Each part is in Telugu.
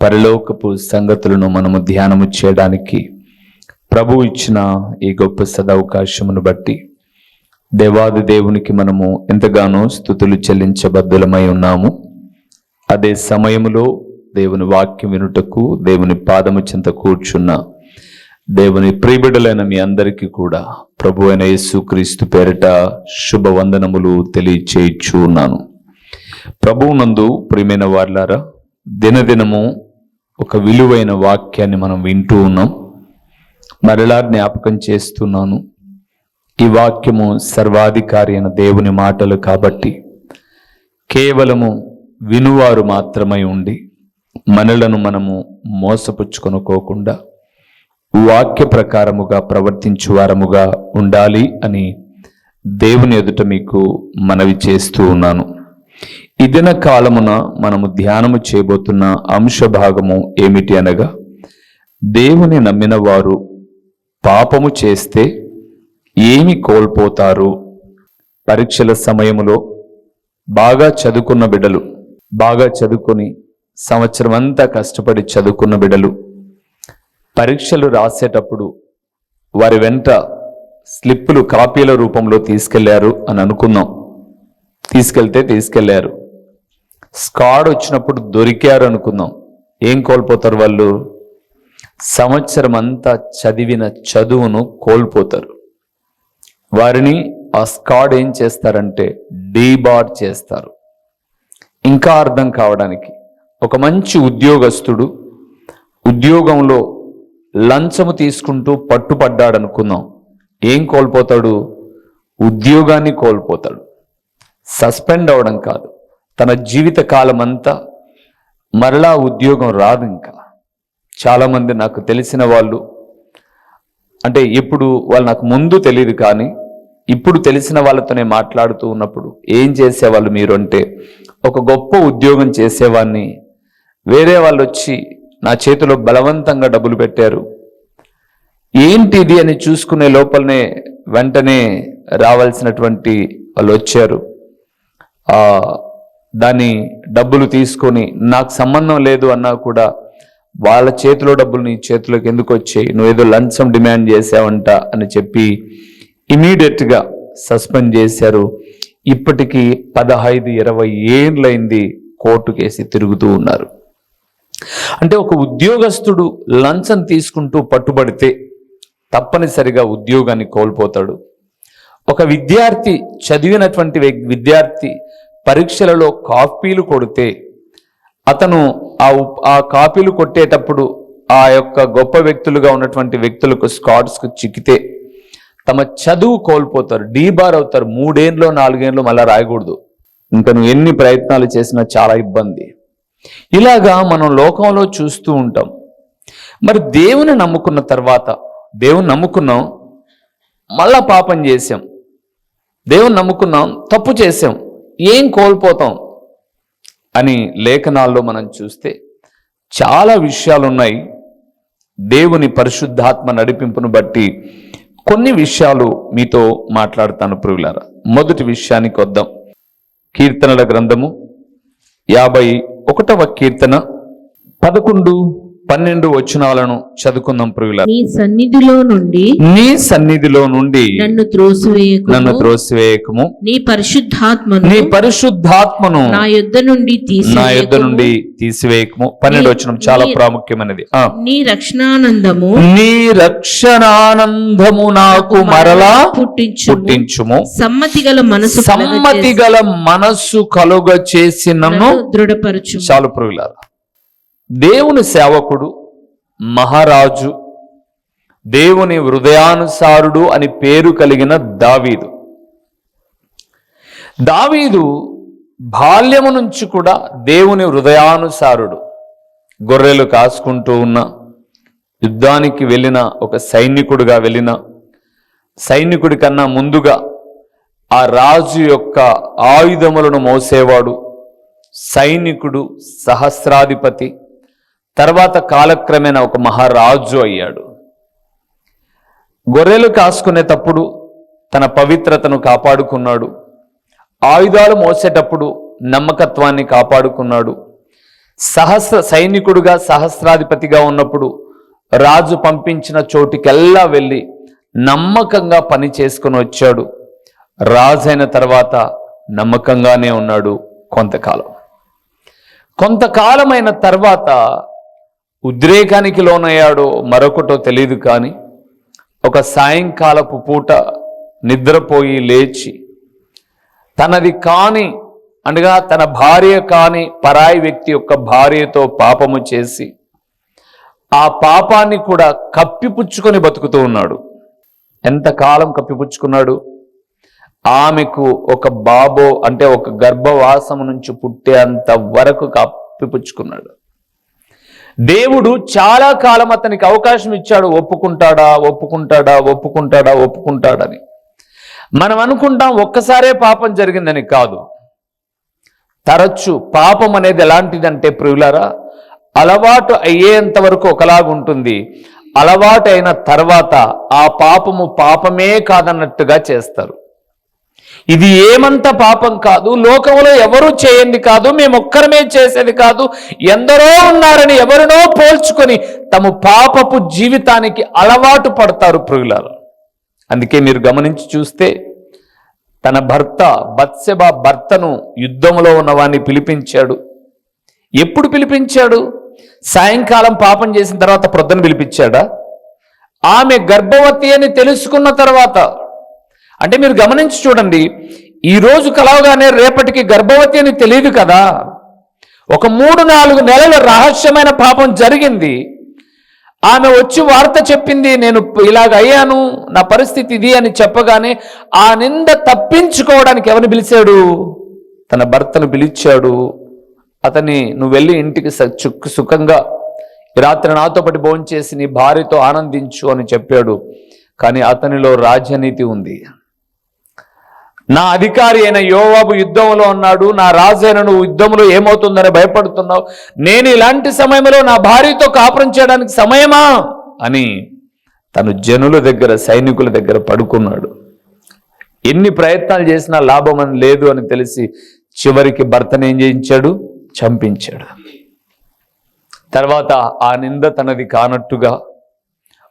పరలోకపు సంగతులను మనము ధ్యానము చేయడానికి ప్రభు ఇచ్చిన ఈ గొప్ప సదవకాశమును బట్టి దేవాది దేవునికి మనము ఎంతగానో స్థుతులు చెల్లించబద్దులమై ఉన్నాము. అదే సమయములో దేవుని వాక్యం వినుటకు దేవుని పాదము చింత కూర్చున్న దేవుని ప్రియబిడలైన మీ అందరికీ కూడా ప్రభు అయిన యేసుక్రీస్తు పేరిట శుభవందనములు తెలియచేయచ్చు ఉన్నాను ప్రభువునందు ప్రియమైన వార్లారా దినదినము ఒక విలువైన వాక్యాన్ని మనం వింటూ ఉన్నాం. మరలా జ్ఞాపకం చేస్తున్నాను. ఈ వాక్యము సర్వాధికారి అయిన దేవుని మాటలు కాబట్టి కేవలము వినువారు మాత్రమై ఉండి మనలను మనము మోసపుచ్చుకొనుకోకుండా వాక్య ప్రకారముగా ప్రవర్తించు వారముగా ఉండాలి అని దేవుని ఎదుట మీకు మనవి చేస్తూ ఉన్నాను. ఈ దిన కాలమున మనము ధ్యానము చేయబోతున్న అంశ భాగము ఏమిటి అనగా దేవుని నమ్మిన వారు పాపము చేస్తే ఏమి కోల్పోతారు? పరీక్షల సమయములో బాగా చదువుకున్న బిడ్డలు బాగా చదువుకొని సంవత్సరం అంతా కష్టపడి చదువుకున్న బిడ్డలు పరీక్షలు రాసేటప్పుడు వారి వెంట స్లిప్పులు కాపీల రూపంలో తీసుకెళ్ళారు అని అనుకుందాం తీసుకెళ్తే తీసుకెళ్ళారు. స్కాడ్ వచ్చినప్పుడు దొరికారు అనుకుందాం ఏం కోల్పోతారు వాళ్ళు? సంవత్సరం అంతా చదివిన చదువును కోల్పోతారు. వారిని ఆ స్కాడ్ ఏం చేస్తారంటే డీబార్ చేస్తారు. ఇంకా అర్థం కావడానికి ఒక మంచి ఉద్యోగస్తుడు ఉద్యోగంలో లంచము తీసుకుంటూ పట్టుపడ్డాడు అనుకుందాం ఏం కోల్పోతాడు? ఉద్యోగాన్ని కోల్పోతాడు. సస్పెండ్ అవడం కాదు. తన జీవిత కాలం అంతా మరలా ఉద్యోగం రాదు ఇంకా చాలామంది నాకు తెలిసిన వాళ్ళు అంటే ఇప్పుడు వాళ్ళు నాకు ముందు తెలియదు కానీ ఇప్పుడు తెలిసిన వాళ్ళతోనే మాట్లాడుతూ ఉన్నప్పుడు ఏం చేసేవాళ్ళు మీరు అంటే ఒక గొప్ప ఉద్యోగం చేసేవాడిని వేరే వాళ్ళు వచ్చి నా చేతిలో బలవంతంగా డబ్బులు పెట్టారు. ఏంటి ఇది అని చూసుకునే లోపలనే వెంటనే రావాల్సినటువంటి వాళ్ళు వచ్చారు దాన్ని డబ్బులు తీసుకొని నాకు సంబంధం లేదు అన్నా కూడా వాళ్ళ చేతిలో డబ్బులు నీ చేతిలోకి ఎందుకు వచ్చాయి? నువ్వేదో లంచం డిమాండ్ చేసావంట అని చెప్పి ఇమీడియట్గా సస్పెండ్ చేశారు. ఇప్పటికీ పదహైదు ఇరవై ఏళ్ళైంది కోర్టు కేసి తిరుగుతూ ఉన్నారు. అంటే ఒక ఉద్యోగస్తుడు లంచం తీసుకుంటూ పట్టుబడితే తప్పనిసరిగా ఉద్యోగాన్ని కోల్పోతాడు. ఒక విద్యార్థి చదివినటువంటి విద్యార్థి పరీక్షలలో కాపీలు కొడితే అతను ఆ ఉప్- ఆ కాపీలు కొట్టేటప్పుడు ఆ యొక్క గొప్ప వ్యక్తులుగా ఉన్నటువంటి వ్యక్తులకు స్కాట్స్కు చిక్కితే తమ చదువు కోల్పోతారు డీబార్ అవుతారు మూడేళ్ళు నాలుగేళ్ళు మళ్ళా రాయకూడదు. ఇంకా నువ్వు ఎన్ని ప్రయత్నాలు చేసినా చాలా ఇబ్బంది. ఇలాగా మనం లోకంలో చూస్తూ ఉంటాం. మరి దేవుని నమ్ముకున్న తర్వాత దేవుని నమ్ముకున్నాం మళ్ళా పాపం చేసాం దేవుని నమ్ముకున్నాం తప్పు చేసాం ఏం కోల్పోతాం అని లేఖనాల్లో మనం చూస్తే చాలా విషయాలు ఉన్నాయి దేవుని పరిశుద్ధాత్మ నడిపింపును బట్టి కొన్ని విషయాలు మీతో మాట్లాడతాను ప్రియులారా. మొదటి విషయానికి వద్దాం. కీర్తనల గ్రంథము యాభై ఒకటవ కీర్తన పదకొండు పన్నెండు వచనాలను చదువుకుందాం ప్రియుల నీ సన్నిధిలో నుండి నీ సన్నిధిలో నుండి నన్ను త్రోసివేయకు నన్ను త్రోసివేయకము. నీ పరిశుద్ధాత్మను నీ పరిశుద్ధాత్మను నా యొద్ద నుండి నా యుద్ధ. నుండి తీసివేయకము. పన్నెండు వచనం చాలా ప్రాముఖ్యమైనది. నీ రక్షణానందము నీ రక్షణానందము నాకు మరలా పుట్టించుము. పుట్టించుము. సమ్మతి గల మనసు సమ్మతి గల మనస్సు కలుగ చేసినను దృఢపరచు చాలు ప్రియులారా. దేవుని సేవకుడు మహారాజు దేవుని హృదయానుసారుడు అని పేరు కలిగిన దావీదు. దావీదు బాల్యము నుంచి కూడా దేవుని హృదయానుసారుడు. గొర్రెలు కాసుకుంటూ ఉన్న యుద్ధానికి వెళ్ళిన ఒక సైనికుడిగా వెళ్ళిన సైనికుడి కన్నా ముందుగా ఆ రాజు యొక్క ఆయుధములను మోసేవాడు సైనికుడు సహస్రాధిపతి తర్వాత కాలక్రమేణా ఒక మహారాజు అయ్యాడు. గొర్రెలు కాసుకునేటప్పుడు తన పవిత్రతను కాపాడుకున్నాడు. ఆయుధాలు మోసేటప్పుడు నమ్మకత్వాన్ని కాపాడుకున్నాడు. సహస్ర సైనికుడుగా సహస్రాధిపతిగా ఉన్నప్పుడు రాజు పంపించిన చోటికెల్లా వెళ్ళి నమ్మకంగా పని చేసుకుని వచ్చాడు. రాజైన తర్వాత నమ్మకంగానే ఉన్నాడు కొంతకాలం. కొంతకాలమైన తర్వాత ఉద్రేకానికి లోనయ్యాడో మరొకటో తెలియదు కానీ ఒక సాయంకాలపు పూట నిద్రపోయి లేచి తనది కాని అనగా తన భార్య కాని పరాయి వ్యక్తి యొక్క భార్యతో పాపము చేసి ఆ పాపాన్ని కూడా కప్పిపుచ్చుకొని బతుకుతూ ఉన్నాడు. ఎంతకాలం కప్పిపుచ్చుకున్నాడు? ఆమెకు ఒక బాబో అంటే ఒక గర్భవాసము నుంచి పుట్టేంత వరకు కప్పిపుచ్చుకున్నాడు. దేవుడు చాలా కాలం అతనికి అవకాశం ఇచ్చాడు ఒప్పుకుంటాడా ఒప్పుకుంటాడా ఒప్పుకుంటాడా ఒప్పుకుంటాడని. మనం అనుకుంటాం ఒక్కసారే పాపం జరిగిందని కాదు. తరచు పాపం అనేది ఎలాంటిదంటే ప్రియులారా అలవాటు అయ్యేంత వరకు ఒకలాగుంటుంది అలవాటు అయిన తర్వాత ఆ పాపము పాపమే కాదన్నట్టుగా చేస్తారు. ఇది ఏమంత పాపం కాదు. లోకంలో ఎవరు చేయండి కాదు మేము ఒక్కరమే చేసేది కాదు. ఎందరో ఉన్నారని ఎవరినో పోల్చుకొని తమ పాపపు జీవితానికి అలవాటు పడతారు ప్రియులారు. అందుకే మీరు గమనించి చూస్తే తన భర్త బత్సెబ భర్తను యుద్ధంలో ఉన్నవాన్ని పిలిపించాడు. ఎప్పుడు పిలిపించాడు? సాయంకాలం పాపం చేసిన తర్వాత ప్రొద్దున పిలిపించాడా? ఆమె గర్భవతి అని తెలుసుకున్న తర్వాత అంటే మీరు గమనించి చూడండి ఈ రోజు కలవగానే రేపటికి గర్భవతి అని తెలియదు కదా. ఒక మూడు నాలుగు నెలల రహస్యమైన పాపం జరిగింది. ఆమె వచ్చి వార్త చెప్పింది నేను ఇలాగ అయ్యాను నా పరిస్థితి ఇది అని చెప్పగానే ఆ నింద తప్పించుకోవడానికి ఎవరిని పిలిచాడు? తన భర్తను పిలిచాడు. అతని నువ్వు వెళ్ళి ఇంటికి స- సుఖంగా రాత్రి నాతో పాటు భోంచేసి నీ భార్యతో ఆనందించు అని చెప్పాడు. కానీ అతనిలో రాజనీతి ఉంది. నా అధికారి అయిన యోవాబు యుద్ధంలో ఉన్నాడు నా రాజు అయిన నువ్వు యుద్ధంలో ఏమవుతుందని భయపడుతున్నావు నేను ఇలాంటి సమయంలో నా భార్యతో కాపురం చేయడానికి సమయమా? అని తను జనుల దగ్గర సైనికుల దగ్గర పడుకున్నాడు. ఎన్ని ప్రయత్నాలు చేసినా లాభం అని లేదు అని తెలిసి చివరికి భర్తను ఏం చేయించాడు? చంపించాడు. తర్వాత ఆ నింద తనది కానట్టుగా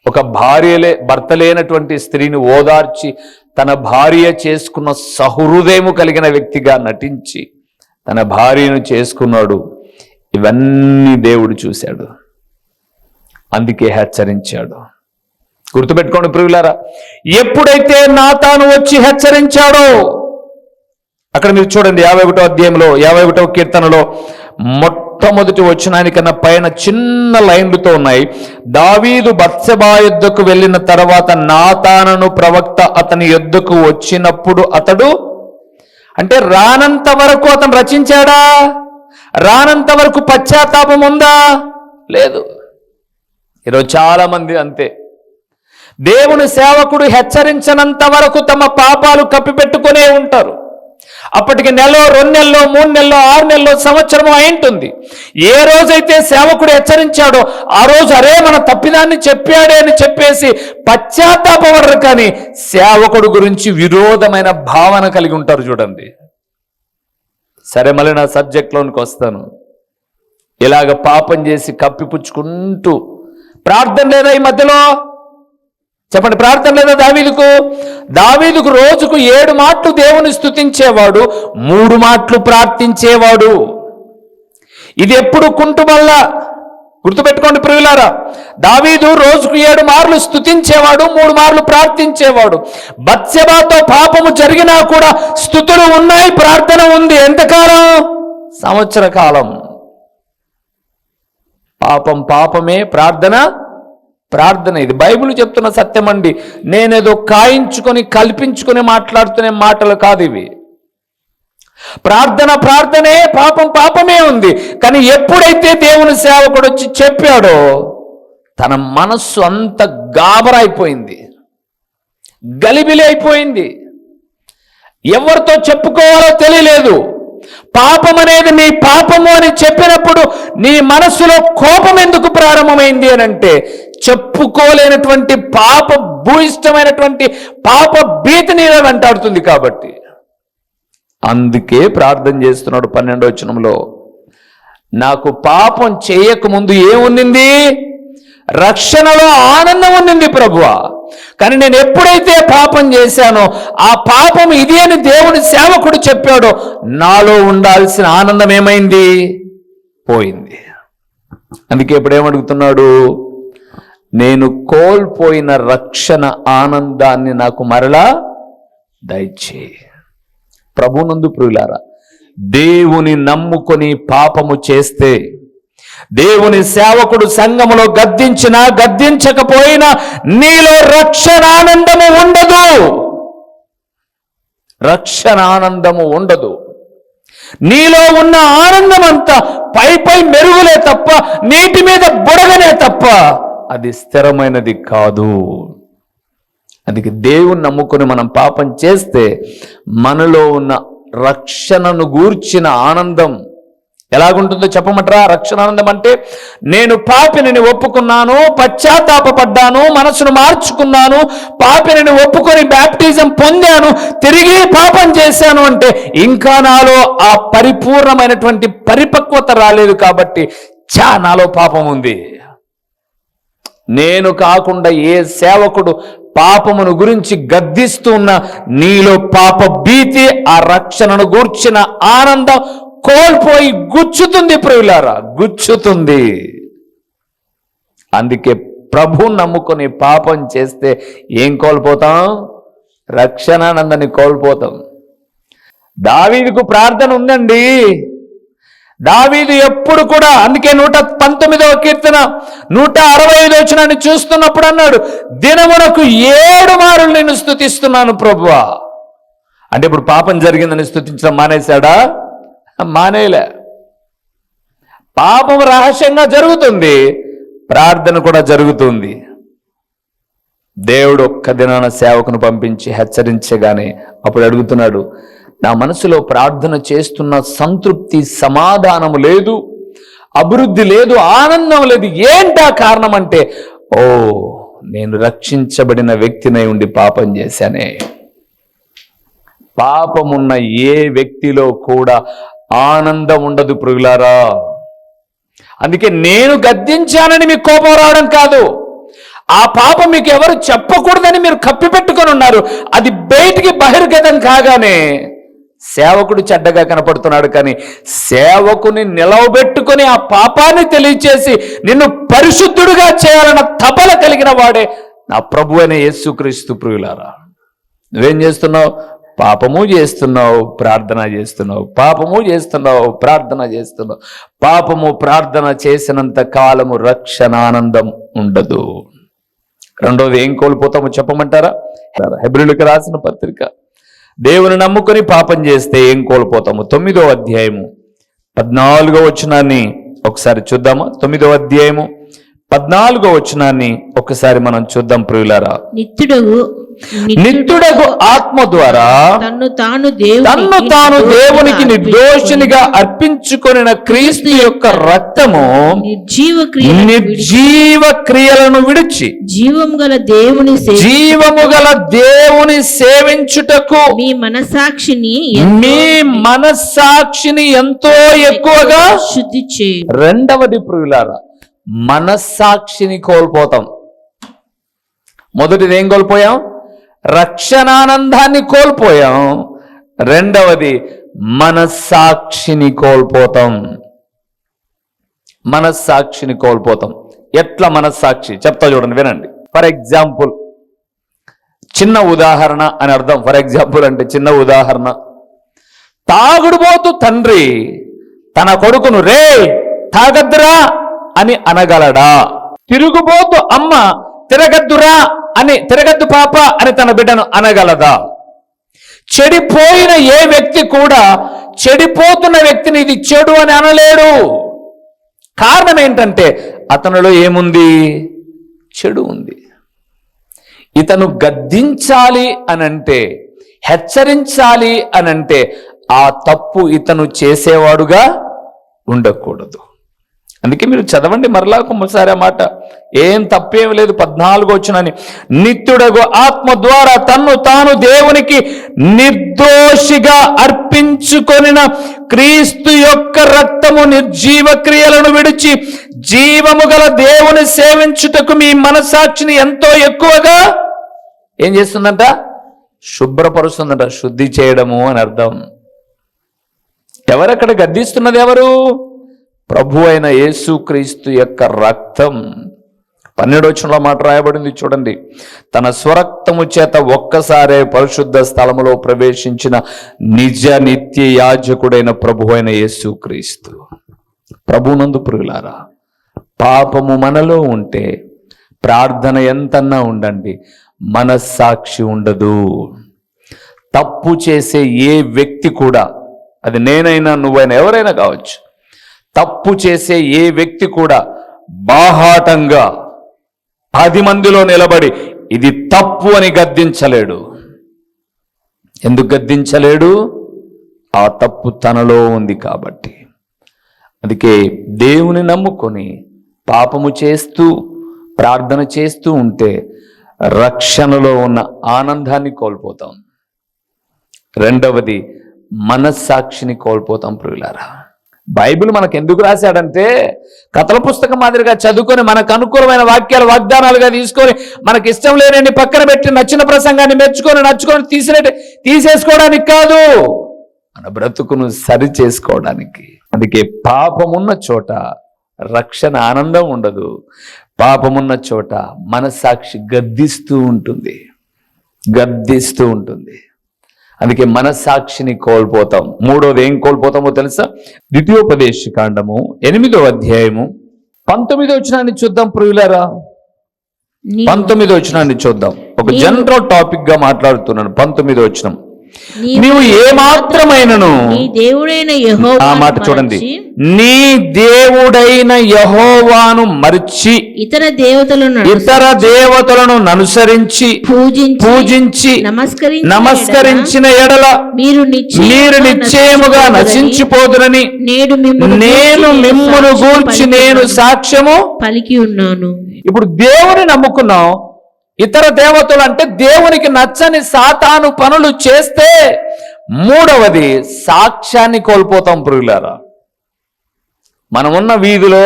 ఒక భార్యలే భర్త లేనటువంటి స్త్రీని ఓదార్చి తన భార్య చేసుకున్న సహృదయము కలిగిన వ్యక్తిగా నటించి తన భార్యను చేసుకున్నాడు. ఇవన్నీ దేవుడు చూశాడు. అందుకే హెచ్చరించాడు. గుర్తుపెట్టుకోండి ప్రియులారా ఎప్పుడైతే నా తాను వచ్చి హెచ్చరించాడో అక్కడ మీరు చూడండి యాభై ఒకటో అధ్యాయంలో యాభై ఒకటో కీర్తనలో మొట్టమొదటి వచ్చినానికన్నా పైన చిన్న లైన్లతో ఉన్నాయి. దావీదు బత్సెబా యుద్ధకు వెళ్ళిన తర్వాత నాతానను ప్రవక్త అతని యుద్ధకు వచ్చినప్పుడు అతడు అంటే రానంత వరకు అతను రచించాడా? రానంత వరకు పశ్చాత్తాపం ఉందా? లేదు. ఈరోజు చాలా మంది అంతే. దేవుని సేవకుడు హెచ్చరించనంత వరకు తమ పాపాలు కప్పిపెట్టుకునే ఉంటారు. అప్పటికి నెలలో రెండు నెలలో మూడు నెలలో ఆరు నెలలో సంవత్సరం అయింటుంది ఏ రోజైతే సేవకుడు హెచ్చరించాడో ఆ రోజు అరే మన తప్పిదాన్ని చెప్పాడే అని చెప్పేసి పశ్చాత్తాపడరు కానీ సేవకుడు గురించి విరోధమైన భావన కలిగి ఉంటారు చూడండి. సరే మళ్ళీ నా సబ్జెక్ట్లోనికి వస్తాను. ఇలాగ పాపం చేసి కప్పిపుచ్చుకుంటూ ప్రార్థన లేదా ఈ మధ్యలో? చెప్పండి ప్రార్థన లేదా దావీలకు దావీదుకు రోజుకు ఏడు మాటలు దేవుని స్థుతించేవాడు మూడు మాటలు ప్రార్థించేవాడు. ఇది ఎప్పుడు కుంటు వల్ల? గుర్తుపెట్టుకోండి ప్రియులారా దావీదు రోజుకు ఏడు మార్లు స్తుతించేవాడు మూడు మార్లు ప్రార్థించేవాడు. బత్సెబాతో పాపము జరిగినా కూడా స్థుతులు ఉన్నాయి ప్రార్థన ఉంది. ఎంతకాలం? సంవత్సర కాలం పాపం పాపమే ప్రార్థన ప్రార్థన ఇది. బైబిల్ చెప్తున్న సత్యం అండి నేనేదో కాయించుకొని కల్పించుకొని మాట్లాడుతున్న మాటలు కాదు ఇవి. ప్రార్థన ప్రార్థనే పాపం పాపమే ఉంది. కానీ ఎప్పుడైతే దేవుని సేవకుడు వచ్చి చెప్పాడో తన మనస్సు అంత గాబరైపోయింది గలిబిలి అయిపోయింది. ఎవరితో చెప్పుకోవాలో తెలియలేదు. పాపం అనేది నీ పాపము అని చెప్పినప్పుడు నీ మనస్సులో కోపం ఎందుకు ప్రారంభమైంది అని అంటే చెప్పుకోలేనటువంటి పాప భూయిష్టమైనటువంటి పాప భీతి నీలో వెంటాడుతుంది కాబట్టి. అందుకే ప్రార్థన చేస్తున్నాడు పన్నెండో వచనంలో. నాకు పాపం చేయకముందు ఏముంది రక్షణలో ఆనందం ఉండింది ప్రభువా. కానీ నేను ఎప్పుడైతే పాపం చేశానో ఆ పాపం ఇది అని దేవుని సేవకుడు చెప్పాడో నాలో ఉండాల్సిన ఆనందం ఏమైంది? పోయింది. అందుకే ఇప్పుడు ఏమడుగుతున్నాడు నేను కోల్పోయిన రక్షణ ఆనందాన్ని నాకు మరలా దయచే. ప్రభునందు ప్రియులారా దేవుని నమ్ముకొని పాపము చేస్తే దేవుని సేవకుడు సంఘములో గద్దించినా గద్దించకపోయినా నీలో రక్షణ ఆనందము ఉండదు. రక్షణ ఆనందము ఉండదు. నీలో ఉన్న ఆనందం అంతా పై పై మెరుగులే తప్ప నీటి మీద బుడగనే తప్ప అది స్థిరమైనది కాదు. అందుకే దేవుని నమ్ముకొని మనం పాపం చేస్తే మనలో ఉన్న రక్షణను గూర్చిన ఆనందం ఎలాగుంటుందో చెప్పమంటారా? రక్షణ ఆనందం అంటే నేను పాపిని ఒప్పుకున్నాను పశ్చాత్తాపడ్డాను మనసును మార్చుకున్నాను పాపిని ఒప్పుకొని బ్యాప్టిజం పొందాను తిరిగి పాపం చేశాను అంటే ఇంకా నాలో ఆ పరిపూర్ణమైనటువంటి పరిపక్వత రాలేదు కాబట్టి చా నాలో పాపం ఉంది. నేను కాకుండా ఏ సేవకుడు పాపమును గురించి గద్దిస్తున్న నీలో పాప భీతి ఆ రక్షణను గూర్చిన ఆనందం కోల్పోయి గుచ్చుతుంది ప్రియులారా గుచ్చుతుంది. అందుకే ప్రభు నమ్ముకొని పాపం చేస్తే ఏం కోల్పోతాం? రక్షణానందని కోల్పోతాం. దావీదికు ప్రార్థన ఉందండి. దావీదు ఎప్పుడు కూడా అందుకే నూట పంతొమ్మిదవ కీర్తన నూట అరవై ఐదు వచ్చినాన్ని చూస్తున్నప్పుడు అన్నాడు దినమునకు ఏడు మారులు నేను స్థుతిస్తున్నాను ప్రభువా. అంటే ఇప్పుడు పాపం జరిగిందని స్థుతించడం మానేశాడా? మానేయలే పాపం రహస్యంగా జరుగుతుంది ప్రార్థన కూడా జరుగుతుంది. దేవుడు ఒక్క దినాన సేవకును పంపించి హెచ్చరించగానే అప్పుడు అడుగుతున్నాడు నా మనసులో ప్రార్థన చేస్తున్న సంతృప్తి సమాధానము లేదు అభివృద్ధి లేదు ఆనందం లేదు. ఏంటా కారణం అంటే ఓ నేను రక్షించబడిన వ్యక్తినై ఉండి పాపం చేశానే. పాపమున్న ఏ వ్యక్తిలో కూడా ఆనందం ఉండదు పురుగులారా అందుకే నేను గద్దించానని మీకు కోపం రావడం కాదు. ఆ పాపం మీకు ఎవరు చెప్పకూడదని మీరు కప్పిపెట్టుకొని ఉన్నారు. అది బయటికి బహిర్గతం కాగానే సేవకుడు చెడ్డగా కనపడుతున్నాడు కానీ సేవకుని నిలవబెట్టుకొని ఆ పాపాన్ని తెలియచేసి నిన్ను పరిశుద్ధుడుగా చేయాలన్న తపల కలిగిన వాడే నా ప్రభు అయిన యేసుక్రీస్తు ప్రియులారా. నువ్వేం చేస్తున్నావు? పాపము చేస్తున్నావు ప్రార్థన చేస్తున్నావు. పాపము చేస్తున్నావు ప్రార్థన చేస్తున్నావు. పాపము ప్రార్థన చేసినంత కాలము రక్షణ ఆనందం ఉండదు. రెండోది ఏం కోల్పోతామో చెప్పమంటారా? హెబ్రిల్కి రాసిన పత్రిక దేవుని నమ్ముకొని పాపం చేస్తే ఏం కోల్పోతాము? తొమ్మిదో అధ్యాయము. పద్నాలుగో వచనాన్ని ఒకసారి చూద్దామా? తొమ్మిదో అధ్యాయము. పద్నాలుగో వచనాన్ని ఒకసారి మనం చూద్దాం ప్రియులారా. నిత్యుడు నిత్యుడగు ఆత్మ ద్వారా తన్ను తాను తన్ను తాను దేవునికి నిర్దోషినిగా అర్పించుకొనిన క్రీస్తు యొక్క రక్తము నిర్జీవ క్రియ నిర్జీవ క్రియలను విడిచి జీవం గల దేవుని జీవము గల దేవుని సేవించుటకు మీ మనసాక్షిని మీ మనస్సాక్షిని ఎంతో ఎక్కువగా శుద్ధి చేయు రెండవది ప్రియులారా మనస్సాక్షిని కోల్పోతాం. మొదటిది ఏం కోల్పోయాం? రక్షణానందాన్ని కోల్పోయాం. రెండవది మనస్సాక్షిని కోల్పోతాం. మనస్సాక్షిని కోల్పోతాం. ఎట్లా మనస్సాక్షి? చెప్తా చూడండి వినండి. ఫర్ ఎగ్జాంపుల్ చిన్న ఉదాహరణ అని అర్థం. ఫర్ ఎగ్జాంపుల్ అంటే చిన్న ఉదాహరణ. తాగుడుపోతు తండ్రి తన కొడుకును రే తాగద్దురా అని అనగలడా? తిరుగుబోతు అమ్మ తిరగద్దురా అని తిరగద్దు పాప అని తన బిడ్డను అనగలదా? చెడిపోయిన ఏ వ్యక్తి కూడా చెడిపోతున్న వ్యక్తిని ఇది చెడు అని అనలేడు. కారణం ఏంటంటే అతనిలో ఏముంది? చెడు ఉంది. ఇతను గద్దించాలి అనంటే హెచ్చరించాలి అనంటే ఆ తప్పు ఇతను చేసేవాడుగా ఉండకూడదు. అందుకే మీరు చదవండి మరలా ఒకసారి ఆ మాట. ఏం తప్పేం లేదు పద్నాలుగు వచ్చినని. నిత్యుడగు ఆత్మ ద్వారా తన్ను తాను దేవునికి నిర్దోషిగా అర్పించుకొనిన క్రీస్తు యొక్క రక్తము నిర్జీవ క్రియలను విడిచి జీవము గల దేవుని సేవించుటకు మీ మనసాక్షిని ఎంతో ఎక్కువగా ఏం చేస్తుందంట? శుభ్రపరుస్తుందంట శుద్ధి చేయడము అని అర్థం. ఎవరక్కడ గద్దిస్తున్నది ఎవరు? ప్రభు అయిన యేసుక్రీస్తు యొక్క రక్తం. పన్నెండు వచ్చినలో మాట రాయబడింది చూడండి. తన స్వరక్తము చేత ఒక్కసారే పరిశుద్ధ స్థలములో ప్రవేశించిన నిజ నిత్య యాజకుడైన ప్రభు అయిన యేసుక్రీస్తు ప్రభునందు పురుగులారా పాపము మనలో ఉంటే ప్రార్థన ఎంతన్నా ఉండండి మనస్సాక్షి ఉండదు. తప్పు చేసే ఏ వ్యక్తి కూడా అది నేనైనా నువ్వైనా ఎవరైనా కావచ్చు తప్పు చేసే ఏ వ్యక్తి కూడా బాహాటంగా పది మందిలో నిలబడి ఇది తప్పు అని గద్దించలేడు. ఎందుకు గద్దించలేడు? ఆ తప్పు తనలో ఉంది కాబట్టి. అందుకే దేవుని నమ్ముకొని పాపము చేస్తూ ప్రార్థన చేస్తూ ఉంటే రక్షణలో ఉన్న ఆనందాన్ని కోల్పోతాం. రెండవది మనస్సాక్షిని కోల్పోతాం ప్రియులారా. బైబిల్ మనకు ఎందుకు రాశాడంటే కథల పుస్తకం మాదిరిగా చదువుకొని మనకు అనుకూలమైన వాక్యాలు వాగ్దానాలుగా తీసుకొని మనకి ఇష్టం లేనని పక్కన పెట్టి నచ్చిన ప్రసంగాన్ని మెచ్చుకొని నచ్చుకొని తీసినట్టు తీసేసుకోవడానికి కాదు. మన బ్రతుకును సరి చేసుకోవడానికి అందుకే పాపమున్న చోట రక్షణ ఆనందం ఉండదు. పాపమున్న చోట మనసాక్షి గద్దిస్తూ ఉంటుంది. గద్దిస్తూ ఉంటుంది. అందుకే మనస్సాక్షిని కోల్పోతాం. మూడోది ఏం కోల్పోతామో తెలుసా? ద్వితీయోపదేశ కాండము ఎనిమిదో అధ్యాయము పంతొమ్మిదో వచనాన్ని చూద్దాం ప్రియులారా. పంతొమ్మిదో వచనాన్ని చూద్దాం. ఒక జనరల్ టాపిక్గా మాట్లాడుతున్నాను. పంతొమ్మిదో వచనం. నీ- నీవు ఏ నీ దేవుడైన ఆ మాట చూడండి మరచి నీ దేవుడైన యహోవాను మరిచి ఇతర దేవతలను ఇతర దేవతలను అనుసరించి పూజించి పూజించి నమస్కరించి నమస్కరించిన ఎడల మీరు మీరు నిశ్చయముగా నశించిపోదురని నేడు నేను మిమ్మును గూర్చి నేను. సాక్ష్యము పలికి ఉన్నాను ఇప్పుడు దేవుని నమ్ముకున్నాం ఇతర దేవతలు అంటే దేవునికి నచ్చని సాతాను పనులు చేస్తే మూడవది సాక్ష్యాన్ని కోల్పోతాం పురుగులారా మనమున్న వీధిలో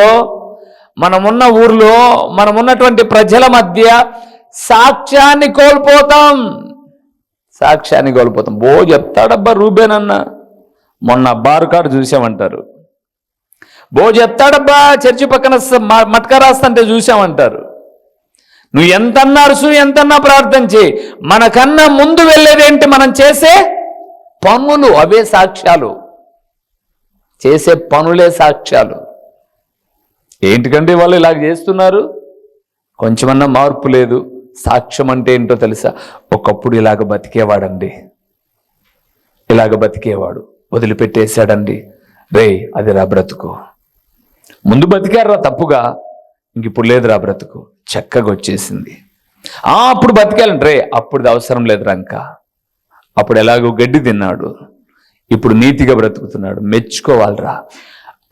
మనమున్న ఊర్లో మనమున్నటువంటి ప్రజల మధ్య సాక్ష్యాన్ని కోల్పోతాం. సాక్ష్యాన్ని కోల్పోతాం. బో చెప్తాడబ్బా రూబేనన్న. మొన్న బారు కార్డు చూసామంటారు బో చెప్తాడబ్బా చర్చి పక్కన మట్క మ- మట్కా రాస్తంటే చూసామంటారు నువ్వు ఎంతన్నా అరుసు ఎంతన్నా ప్రార్థన చేయి. మనకన్నా ముందు వెళ్ళేదేంటి మనం చేసే పనులు అవే సాక్ష్యాలు. చేసే పనులే సాక్ష్యాలు. ఏంటికండి వాళ్ళు ఇలాగ చేస్తున్నారు? కొంచెమన్నా మార్పు లేదు. సాక్ష్యం అంటే ఏంటో తెలుసా? ఒకప్పుడు ఇలాగ బతికేవాడండి. ఇలాగ బతికేవాడు. వదిలిపెట్టేశాడండి. రే అది రా బ్రతుకు. ముందు బతికారా తప్పుగా. ఇంక ఇప్పుడు లేదురా బ్రతుకు. చక్కగా వచ్చేసింది. అప్పుడు బతికాలండి. రే అప్పుడు అవసరం లేదు రంక. అప్పుడు ఎలాగో గడ్డి తిన్నాడు. ఇప్పుడు నీతిగా బ్రతుకుతున్నాడు. మెచ్చుకోవాలిరా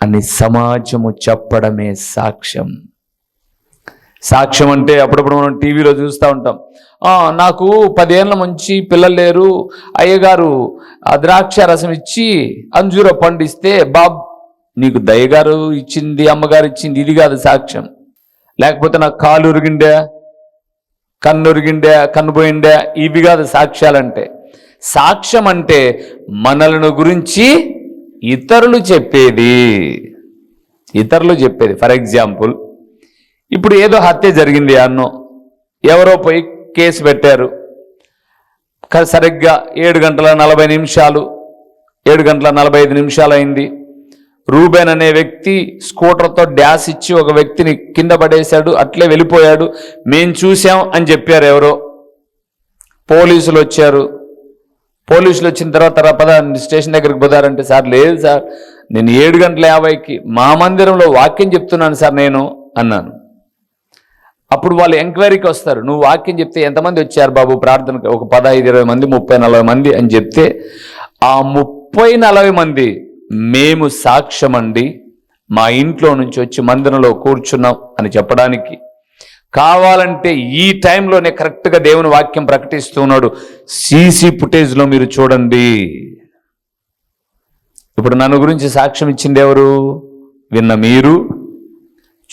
అని సమాజము చెప్పడమే సాక్ష్యం. సాక్ష్యం అంటే అప్పుడప్పుడు మనం టీవీలో చూస్తూ ఉంటాం. నాకు పదేళ్ళ నుంచి పిల్లలు లేరు. అయ్యగారు ఆ ద్రాక్ష రసం ఇచ్చి అంజూర పండిస్తే బాబ్ నీకు దయ్యగారు ఇచ్చింది అమ్మగారు ఇచ్చింది ఇది కాదు సాక్ష్యం. లేకపోతే నాకు కాలు ఉరిగిండే కన్ను ఉరిగిండే కన్ను ఇవి కాదు సాక్ష్యాలంటే. సాక్ష్యం అంటే మనలను గురించి ఇతరులు చెప్పేది. ఇతరులు చెప్పేది. ఫర్ ఎగ్జాంపుల్ ఇప్పుడు ఏదో హత్య జరిగింది అన్నో ఎవరో పోయి కేసు పెట్టారు. సరిగ్గా ఏడు గంటల నలభై నిమిషాలు ఏడు గంటల నలభై ఐదు నిమిషాలు అయింది రూబెన్ అనే వ్యక్తి స్కూటర్తో డ్యాష్ ఇచ్చి ఒక వ్యక్తిని కింద పడేశాడు అట్లే వెళ్ళిపోయాడు. మేం చూసాం అని చెప్పారు ఎవరో. పోలీసులు వచ్చారు. పోలీసులు వచ్చిన తర్వాత పద స్టేషన్ దగ్గరికి పోదారంటే సార్ లేదు సార్ నేను ఏడు గంటల యాభైకి మా మందిరంలో వాక్యం చెప్తున్నాను సార్ నేను అన్నాను. అప్పుడు వాళ్ళు ఎంక్వైరీకి వస్తారు నువ్వు వాక్యం చెప్తే ఎంతమంది వచ్చారు బాబు ప్రార్థనకి? ఒక పదహైదు ఇరవై మంది ముప్పై నలభై మంది అని చెప్తే ఆ ముప్పై నలభై మంది మేము సాక్ష్యమండి మా ఇంట్లో నుంచి వచ్చి మందిరంలో కూర్చున్నాం అని చెప్పడానికి. కావాలంటే ఈ టైంలోనే కరెక్ట్గా దేవుని వాక్యం ప్రకటిస్తున్నాడు సీసీ ఫుటేజ్లో మీరు చూడండి. ఇప్పుడు నన్ను గురించి సాక్ష్యం ఇచ్చింది ఎవరు? విన్న మీరు.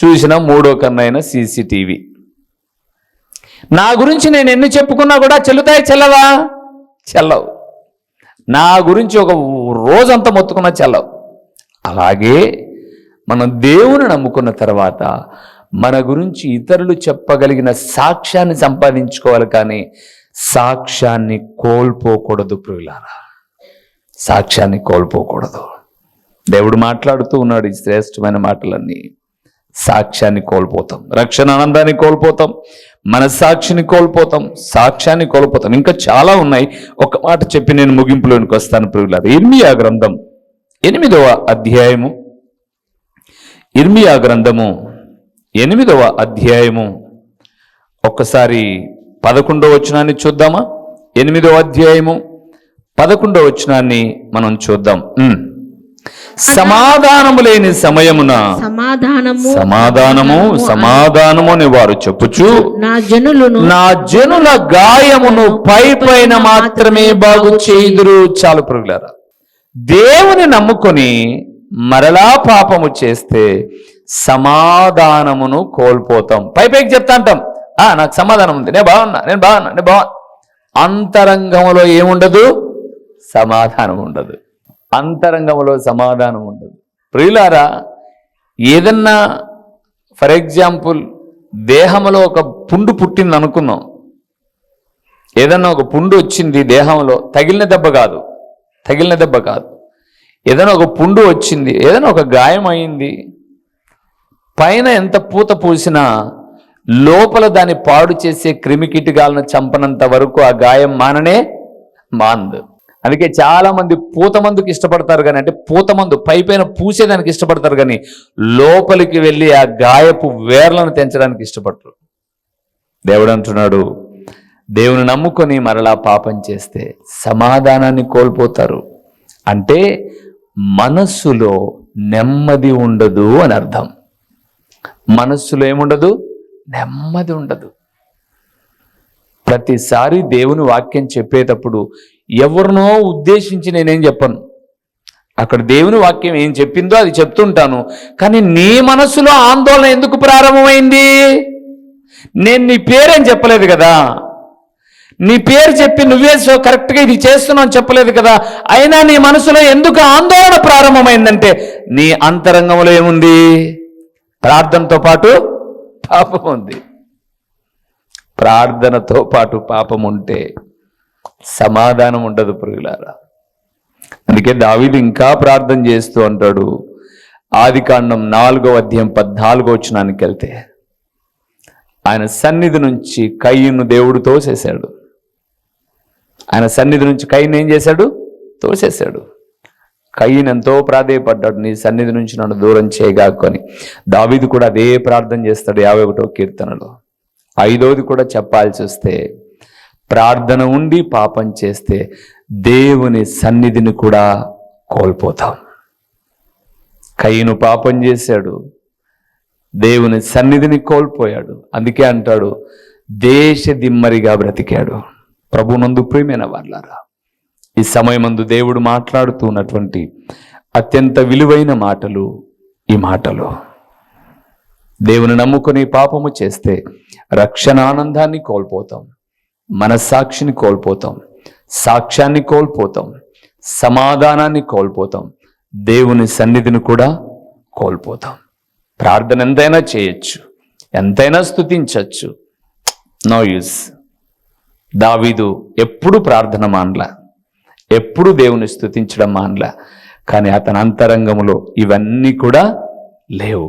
చూసిన మూడో కన్నైన సీసీటీవీ. నా గురించి నేను ఎన్ని చెప్పుకున్నా కూడా చెల్లుతాయి చెల్లవా? చెల్లవు. నా గురించి ఒక రోజంతా మొత్తుకున్న చెల్లవు అలాగే మనం దేవుని నమ్ముకున్న తర్వాత మన గురించి ఇతరులు చెప్పగలిగిన సాక్ష్యాన్ని సంపాదించుకోవాలి కానీ సాక్ష్యాన్ని కోల్పోకూడదు ప్రియులారా. సాక్ష్యాన్ని కోల్పోకూడదు. దేవుడు మాట్లాడుతూ ఉన్నాడు ఈ శ్రేష్టమైన మాటలన్నీ. సాక్ష్యాన్ని కోల్పోతాం. రక్షణ ఆనందాన్ని కోల్పోతాం. మన సాక్షిని కోల్పోతాం సాక్ష్యాన్ని కోల్పోతాం. ఇంకా చాలా ఉన్నాయి. ఒక మాట చెప్పి నేను ముగింపులోనికి వస్తాను ప్రియులారు. ఇర్మియా గ్రంథం ఎనిమిదవ అధ్యాయము. ఇర్మియా గ్రంథము ఎనిమిదవ అధ్యాయము. ఒక్కసారి పదకొండవ వచనాన్ని చూద్దామా? ఎనిమిదవ అధ్యాయము. పదకొండవ వచనాన్ని మనం చూద్దాం. సమాధానము లేని సమయమున సమాధానము సమాధానము సమాధానము అని వారు చెప్పుచు నా జనులను నా జనుల గాయమును పై పైన మాత్రమే బాగు చేయుదురు. చాలు పురుగులారా దేవుని నమ్ముకొని మరలా పాపము చేస్తే సమాధానమును కోల్పోతాం. పై పైకి చెప్తా అంటాం ఆ నాకు సమాధానం ఉంది. నేను బాగున్నా నేను బాగున్నా నేను బాగు అంతరంగంలో ఏముండదు? సమాధానం ఉండదు. అంతరంగంలో సమాధానం ఉండదు. ప్రియులారా ఏదన్నా ఫర్ ఎగ్జాంపుల్ దేహంలో ఒక పుండు పుట్టింది అనుకున్నాం ఏదన్నా ఒక పుండు వచ్చింది దేహంలో తగిలిన దెబ్బ కాదు. తగిలిన దెబ్బ కాదు. ఏదైనా ఒక పుండు వచ్చింది ఏదైనా ఒక గాయం అయింది పైన ఎంత పూత పూసినా లోపల దాన్ని పాడు చేసే క్రిమికీటకాలను చంపనంత వరకు ఆ గాయం మాననే మాందు అందుకే చాలా మంది ఇష్టపడతారు కానీ అంటే పూతమందు పైపైన పూసేదానికి ఇష్టపడతారు కానీ లోపలికి వెళ్ళి ఆ గాయపు వేర్లను తెంచడానికి ఇష్టపడరు. దేవుడు అంటున్నాడు దేవుని నమ్ముకొని మరలా పాపం చేస్తే సమాధానాన్ని కోల్పోతారు. అంటే మనస్సులో నెమ్మది ఉండదు అని అర్థం. మనస్సులో ఏముండదు? నెమ్మది ఉండదు. ప్రతిసారి దేవుని వాక్యం చెప్పేటప్పుడు ఎవరినో ఉద్దేశించి నేనేం చెప్పను. అక్కడ దేవుని వాక్యం ఏం చెప్పిందో అది చెప్తుంటాను. కానీ నీ మనసులో ఆందోళన ఎందుకు ప్రారంభమైంది? నేను నీ పేరేం చెప్పలేదు కదా? నీ పేరు చెప్పి నువ్వే సో కరెక్ట్గా ఇది చేస్తున్నావు అని చెప్పలేదు కదా? అయినా నీ మనసులో ఎందుకు ఆందోళన ప్రారంభమైందంటే నీ అంతరంగంలో ఏముంది? ప్రార్థనతో పాటు పాపం ఉంది. ప్రార్థనతో పాటు పాపం ఉంటే సమాధానం ఉండదు పురుగులారా అందుకే దావిది ఇంకా ప్రార్థన చేస్తూ అంటాడు ఆది కాండం నాలుగో అధ్యాయం పద్నాలుగో వచ్చినానికి వెళ్తే ఆయన సన్నిధి నుంచి కయ్యను దేవుడు తోసేశాడు. ఆయన సన్నిధి నుంచి కయ్యను ఏం చేశాడు? తోసేశాడు. కయ్యను ఎంతో ప్రాధేయపడ్డాడు నీ సన్నిధి నుంచి నన్ను దూరం చేయగాకొని దావిది కూడా అదే ప్రార్థన చేస్తాడు యాభై ఒకటో కీర్తనలో. ఐదోది కూడా చెప్పాల్సి వస్తే ప్రార్థన ఉండి పాపం చేస్తే దేవుని సన్నిధిని కూడా కోల్పోతాం. కయ్యను పాపం చేశాడు. దేవుని సన్నిధిని కోల్పోయాడు. అందుకే అంటాడు దేశ దిమ్మరిగా బ్రతికాడు. ప్రభునందు ప్రియమైన వాళ్ళారా ఈ సమయమందు దేవుడు మాట్లాడుతూ ఉన్నటువంటి అత్యంత విలువైన మాటలు ఈ మాటలు. దేవుని నమ్ముకొని పాపము చేస్తే రక్షణ ఆనందాన్ని కోల్పోతాం. మనస్సాక్షిని కోల్పోతాం సాక్ష్యాన్ని కోల్పోతాం సమాధానాన్ని కోల్పోతాం దేవుని సన్నిధిని కూడా కోల్పోతాం. ప్రార్థన ఎంతైనా చేయొచ్చు ఎంతైనా స్థుతించవచ్చు నో యూస్ దావీదు ఎప్పుడు ప్రార్థన మానలా ఎప్పుడు దేవుని స్థుతించడం మానలా కానీ అతని అంతరంగంలో ఇవన్నీ కూడా లేవు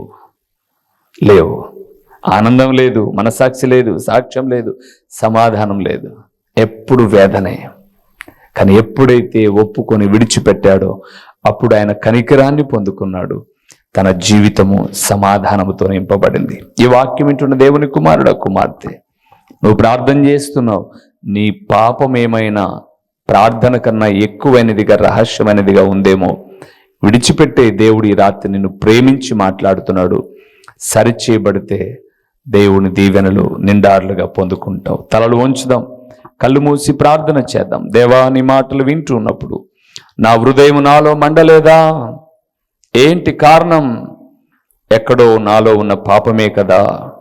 లేవు. ఆనందం లేదు మనసాక్షి లేదు సాక్ష్యం లేదు సమాధానం లేదు. ఎప్పుడు వేదనే. కానీ ఎప్పుడైతే ఒప్పుకొని విడిచిపెట్టాడో అప్పుడు ఆయన కనికరాన్ని పొందుకున్నాడు. తన జీవితము సమాధానముతో నింపబడింది. ఈ వాక్యం వింటున్న దేవుని కుమారుడు కుమార్తె నువ్వు ప్రార్థన చేస్తున్నావు. నీ పాపం ఏమైనా ప్రార్థన కన్నా ఎక్కువైనదిగా రహస్యమైనదిగా ఉందేమో. విడిచిపెట్టే దేవుడు ఈ రాత్రి నిన్ను ప్రేమించి మాట్లాడుతున్నాడు. సరిచేయబడితే దేవుని దీవెనలు నిండారులుగా పొందుకుంటావు. తలలు ఉంచుదాం కళ్ళు మూసి ప్రార్థన చేద్దాం. దేవా నీ మాటలు వింటున్నప్పుడు నా హృదయం నాలో మండలేదా? ఏంటి కారణం? ఎక్కడో నాలో ఉన్న పాపమే కదా.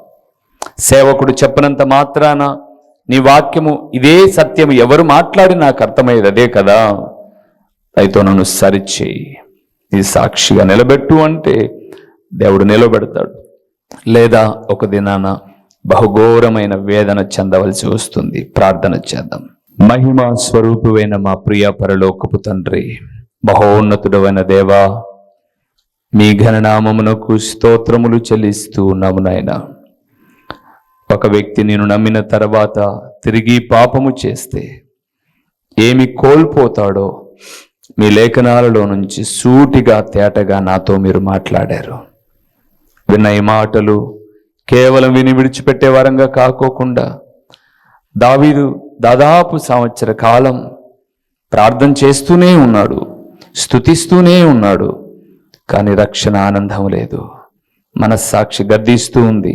సేవకుడు చెప్పనంత మాత్రాన నీ వాక్యము ఇదే సత్యము. ఎవరు మాట్లాడి నాకు అర్థమయ్యేది అదే కదా. అయితే నన్ను సరిచేయి. నీ సాక్షిగా నిలబెట్టు అంటే దేవుడు నిలబెడతాడు. లేదా ఒక దినాన బహుఘోరమైన వేదన చెందవలసి వస్తుంది. ప్రార్థన చేద్దాం. మహిమ స్వరూపువైన మా ప్రియ పరలోకపు తండ్రి మహోన్నతుడవైన దేవా మీ ఘననామమునకు స్తోత్రములు చెల్లిస్తూ ఉన్నాము ఒక వ్యక్తి నేను నమ్మిన తర్వాత తిరిగి పాపము చేస్తే ఏమి కోల్పోతాడో మీ లేఖనాలలో నుంచి సూటిగా తేటగా నాతో మీరు మాట్లాడారు. విన్న ఈ మాటలు కేవలం విని విడిచిపెట్టే వరంగా కాకోకుండా దావీదు దాదాపు సంవత్సర కాలం ప్రార్థన చేస్తూనే ఉన్నాడు స్తుతిస్తూనే ఉన్నాడు కానీ రక్షణ ఆనందం లేదు. మనస్సాక్షి గర్దిస్తూ ఉంది.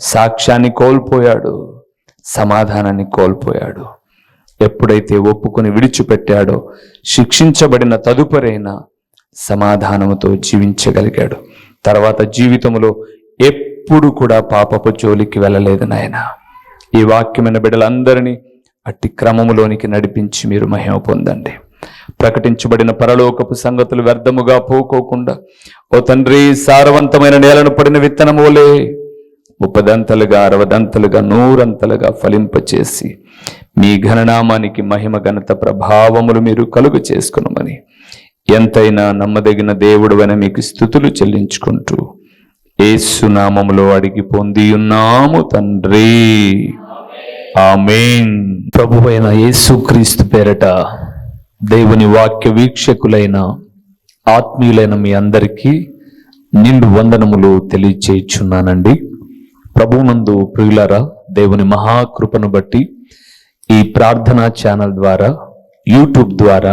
సాక్ష్యాన్ని కోల్పోయాడు సమాధానాన్ని కోల్పోయాడు. ఎప్పుడైతే ఒప్పుకొని విడిచిపెట్టాడో శిక్షించబడిన తదుపరైన సమాధానముతో జీవించగలిగాడు. తర్వాత జీవితంలో ఎప్పుడు కూడా పాపపు జోలికి వెళ్ళలేదు నాయన. ఈ వాక్యమైన బిడ్డలందరినీ అట్టి క్రమములోనికి నడిపించి మీరు మహిమ పొందండి. ప్రకటించబడిన పరలోకపు సంగతులు వ్యర్థముగా పోకోకుండా ఓ తండ్రి సారవంతమైన నేలను పడిన విత్తనములే ముప్పదంతలుగా అరవదంతలుగా నూరంతలుగా ఫలింపచేసి మీ ఘననామానికి మహిమ ఘనత ప్రభావములు మీరు కలుగు చేసుకునమని ఎంతైనా నమ్మదగిన దేవుడు అని మీకు స్థుతులు చెల్లించుకుంటూ ఏసునామములో అడిగి పొంది ఉన్నాము తండ్రి. ఆమెన్. ప్రభువైన యేసుక్రీస్తు పేరట దేవుని వాక్య వీక్షకులైన ఆత్మీయులైన మీ అందరికీ నిండు వందనములు తెలియచేయుచున్నానండి. ప్రభువునందు ప్రియులారా దేవుని మహాకృపను బట్టి ఈ ప్రార్థనా ఛానల్ ద్వారా యూట్యూబ్ ద్వారా